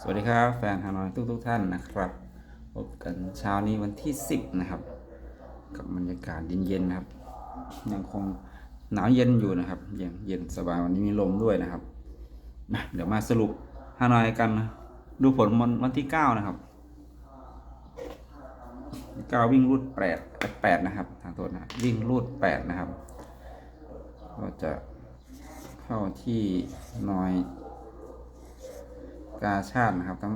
สวัสดีครับแฟนฮานอยทุกทุกๆท่านนะครับพบกันเช้านี้วันที่ 10 นะครับ กับบรรยากาศเย็นๆนะครับ ยังคงหนาวเย็นอยู่นะครับเย็นเย็นสบายวันนี้มีลมด้วยนะครับนะเดี๋ยวมาสรุปฮานอยกันนะดูผลวันวันที่ 9 นะครับ9วิ่งรูด8 8นะครับทางตัวนะวิ่งรูด8นะครับ ก็จะเข้าที่นอย กาชาตินะครับ ทั้ง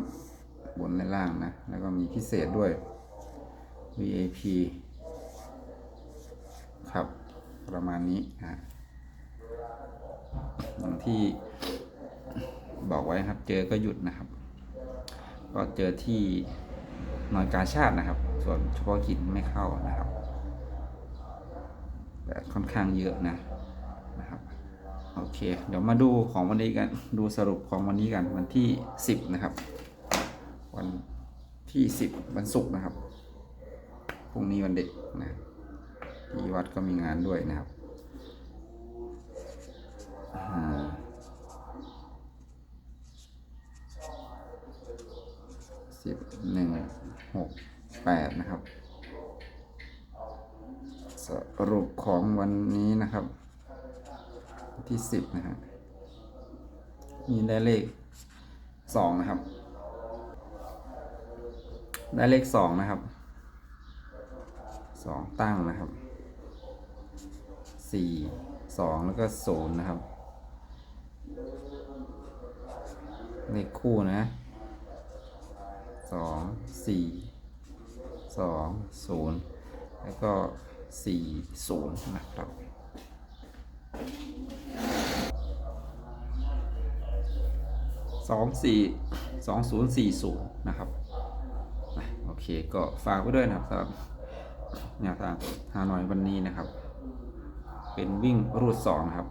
บนและล่างนะ แล้วก็มีพิเศษด้วย VAP ครับ ประมาณนี้นะอย่างที่บอกไว้ครับ เจอก็หยุดนะครับ ก็เจอที่นอยกาชาตินะครับ ส่วนเฉพาะกินไม่เข้านะครับแต่ค่อนข้างเยอะนะ เค เดี๋ยวมาดูของวันนี้กัน ดูสรุปของวันนี้กัน วันที่10นะครับ วันที่10วันศุกร์นะครับ พรุ่งนี้วันเด็กนะที่วัดก็มีงานด้วยนะครับสิบหนึ่งหกแปดนะครับ สรุปของวันนี้นะครับ ที่สิบนะฮะมีได้เลขสองนะครับ ได้เลขสองนะครับสองตั้งนะครับสี่สองแล้วก็ศูนย์นะครับ เลขคู่นะสองสี่สองศูนย์แล้วก็สี่ศูนย์นะครับ สองสี่สองศูนย์สี่ศูนย์นะครับโอเคก็ฝากไว้ด้วยนะครับสำหรับแนวทางฮานอยวันนี้นะครับ เป็นวิ่งรูดสองนะครับ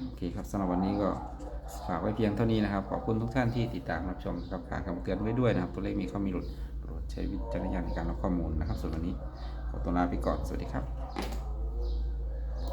โอเคครับสำหรับวันนี้ก็ฝากไว้เพียงเท่านี้นะครับ ขอบคุณทุกท่านที่ติดตามรับชมกับฝากคำเตือนไว้ด้วยนะครับ ตัวเลขมีข้ามีหลุดโปรดใช้วิจารณญาณในการรับข้อมูลนะครับส่วนวันนี้ขอตัวลาไปก่อนสวัสดีครับ